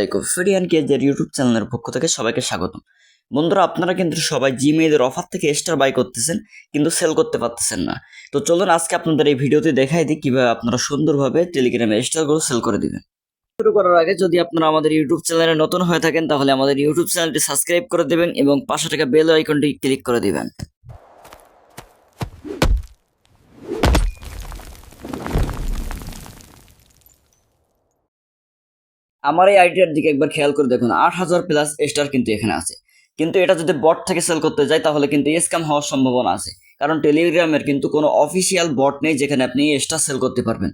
দেখো ফেরিয়ান কেজের ইউটিউব চ্যানেলের পক্ষ থেকে সবাইকে স্বাগতম। বন্ধুরা, আপনারা কিন্তু সবাই জিমেইলের অফার থেকে স্টার বাই করতেছেন, কিন্তু সেল করতে পারতেছেন না। তো চলুন আজকে আপনাদের এই ভিডিওতে দেখাই দিই কীভাবে আপনারা সুন্দরভাবে টেলিগ্রামে স্টারগুলো সেল করে দিবেন। শুরু করার আগে যদি আপনারা আমাদের ইউটিউব চ্যানেলে নতুন হয়ে থাকেন, তাহলে আমাদের ইউটিউব চ্যানেলটি সাবস্ক্রাইব করে দেবেন এবং পাশে থাকা বেল আইকনটি ক্লিক করে দিবেন। আমার এই আইডিয়ার দিকে একবার খেয়াল করে দেখুন, আট হাজার প্লাস স্টার কিন্তু এখানে আছে। কিন্তু এটা যদি বট থেকে সেল করতে যায় তাহলে কিন্তু স্ক্যাম হওয়ার সম্ভাবনা আছে। কারণ টেলিগ্রামের কিন্তু কোনো অফিসিয়াল বট নেই যেখানে আপনি স্টার সেল করতে পারবেন।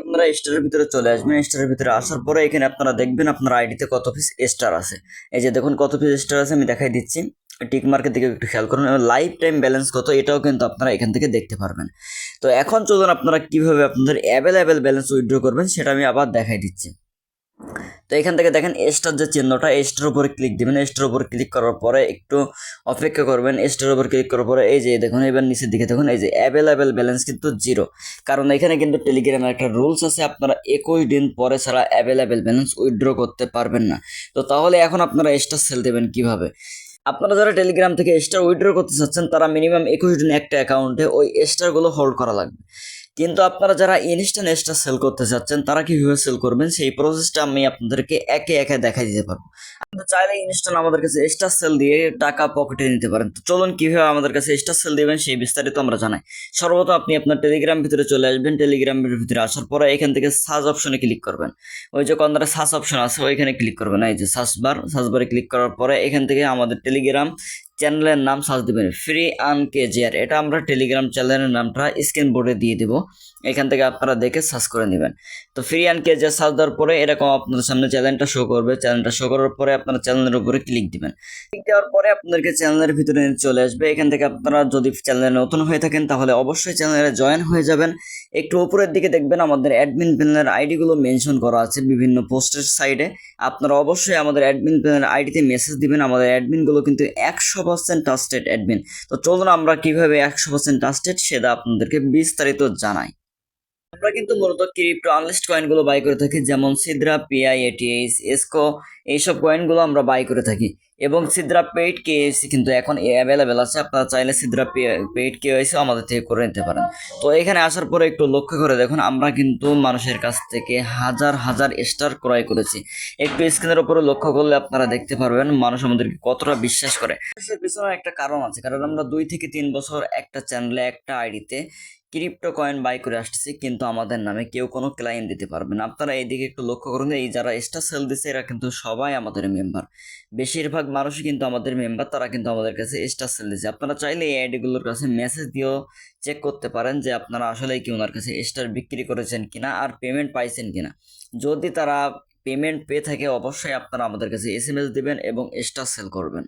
আপনারা স্টারের ভিতরে চলে আসবেন। স্টারের ভিতরে আসার পরে এখানে আপনারা দেখবেন আপনার আইডিতে কত পিস স্টার আছে। এই যে দেখুন কত পিস স্টার আছে, আমি দেখাই দিচ্ছি। টিক মার্কের দিকে একটু খেয়াল করুন। এবং লাইফ টাইম ব্যালেন্স কত, এটাও কিন্তু আপনারা এখান থেকে দেখতে পারবেন। তো এখন চলুন আপনারা কীভাবে আপনাদের অ্যাভেলেবেল ব্যালেন্স উইথড্র করবেন, সেটা আমি আবার দেখাই দিচ্ছি। তো এখান থেকে দেখেন এস্টার যে চিহ্নটা, এস্টার উপরে ক্লিক দিবেন। এস্টার উপর ক্লিক করার পরে একটু অপেক্ষা করবেন। এস্টার উপর ক্লিক করার পরে এই যে দেখুন, এবার নিচের দিকে দেখুন, এই যে অ্যাভেলেবেল ব্যালেন্স কিন্তু জিরো কারণ এখানে কিন্তু টেলিগ্রামের একটা রুলস আছে, আপনারা একুশ দিন পরে ছাড়া অ্যাভেলেবেল ব্যালেন্স উইথড্র করতে পারবেন না। তো তাহলে এখন আপনারা এস্টার সেল দেবেন কীভাবে? আপনারা যারা টেলিগ্রাম থেকে স্টার উইথড্র করতে চাচ্ছেন, তারা মিনিমাম একুশ দিন একটা অ্যাকাউন্টে ওই স্টারগুলো হোল্ড করা লাগবে। কিন্তু আপনারা যারা ইনস্ট্যান্ট স্টার সেল করতে চাচ্ছেন, তারা কীভাবে সেল করবেন, সেই প্রসেসটা আমি আপনাদেরকে একে একে দেখাই দিতে পারব। আপনারা চাইলে ইনস্ট্যান্ট আমাদের কাছে স্টার সেল দিয়ে টাকা পকেটে নিতে পারেন। তো চলুন কীভাবে আমাদের কাছে স্টার সেল দেবেন, সেই বিস্তারিত আমরা জানাই। সর্বত আপনি আপনার টেলিগ্রাম ভিতরে চলে আসবেন। টেলিগ্রামের ভিতরে আসার পরে এখান থেকে সার্চ অপশনে ক্লিক করবেন। ওই যে কন্দারে সার্চ অপশন আছে, ওইখানে ক্লিক করবেন। এই যে সার্চ বার সার্চ বারে ক্লিক করার পরে এখান থেকে আমাদের টেলিগ্রাম চ্যানেলের নাম সার্চ দেবেন, ফ্রি আন কেজিআর। এটা আমরা টেলিগ্রাম চ্যানেলের নামটা স্ক্রিন বোর্ডে দিয়ে দেবো, এখান থেকে আপনারা দেখে সার্চ করে নেবেন। তো ফ্রি আন কেজিআর সার্চ দেওয়ার পরে এরকম আপনাদের সামনে চ্যানেলটা শো করবে। চ্যানেলটা শো করার পরে আপনারা চ্যানেলের উপরে ক্লিক দিবেন। ক্লিক দেওয়ার পরে আপনাদেরকে চ্যানেলের ভিতরে চলে আসবে। এখান থেকে আপনারা যদি চ্যানেলে নতুন হয়ে থাকেন, তাহলে অবশ্যই চ্যানেলে জয়েন হয়ে যাবেন। একটু উপরের দিকে দেখবেন আমাদের অ্যাডমিন প্যানেলের আইডিগুলো মেনশন করা আছে বিভিন্ন পোস্টের সাইডে আপনারা অবশ্যই আমাদের অ্যাডমিন প্যানেলের আইডিতে মেসেজ দিবেন। আমাদের অ্যাডমিনগুলো কিন্তু একশো পার্সেন্ট ট্রাস্টেড অ্যাডমিন তো চলুন আমরা কীভাবে একশো পার্সেন্ট ট্রাস্টেড সেটা আপনাদেরকে বিস্তারিত জানাই। আমরা কিন্তু মূলত ক্রিপ্টো আনলিস্ট কয়েনগুলো বাই করে থাকি, যেমন সিদ্রা পিআই এটিএইচ এসকো এইসব কয়েনগুলো আমরা বাই করে থাকি। এবং সিদ্রা পেইড কেএসি কিন্তু এখন অ্যাভেলেবেল আছে। আপনারা চাইলে সিদ্রা পেইড কেএসি আমাদের থেকে করে নিতে পারেন। তো এখানে আসার পরে একটু লক্ষ্য করে দেখুন, আমরা কিন্তু মানুষের কাছ থেকে হাজার হাজার স্টার ক্রয় করেছি। একটু স্ক্রিনের উপরে লক্ষ্য করলে আপনারা দেখতে পারবেন মানুষ আমাদেরকে কতটা বিশ্বাস করে। এর পিছনে একটা কারণ আছে, কারণ আমরা দুই থেকে তিন বছর একটা চ্যানেলে একটা আইডিতে ক্রিপ্টো কয়েন বাই করে আসতেছি, কিন্তু আমাদের নামে কেউ কোনো ক্লায়েন্ট দিতে পারবে না। আপনারা এইদিকে একটু লক্ষ্য করুন এই যারা স্টার সেল দিচ্ছে এরা কিন্তু সবাই আমাদের মেম্বার বেশিরভাগ মানুষই কিন্তু আমাদের মেম্বার তারা কিন্তু আমাদের কাছে স্টার সেল দিচ্ছে আপনারা চাইলে এই আইডিগুলোর কাছে মেসেজ দিয়েও চেক করতে পারেন যে আপনারা আসলে কি ওনার কাছে স্টার বিক্রি করেছেন কিনা আর পেমেন্ট পাইছেন কিনা। যদি তারা পেমেন্ট পেয়ে থাকে, অবশ্যই আপনারা আমাদের কাছে এস এম এস দেবেন এবং স্টার সেল করবেন।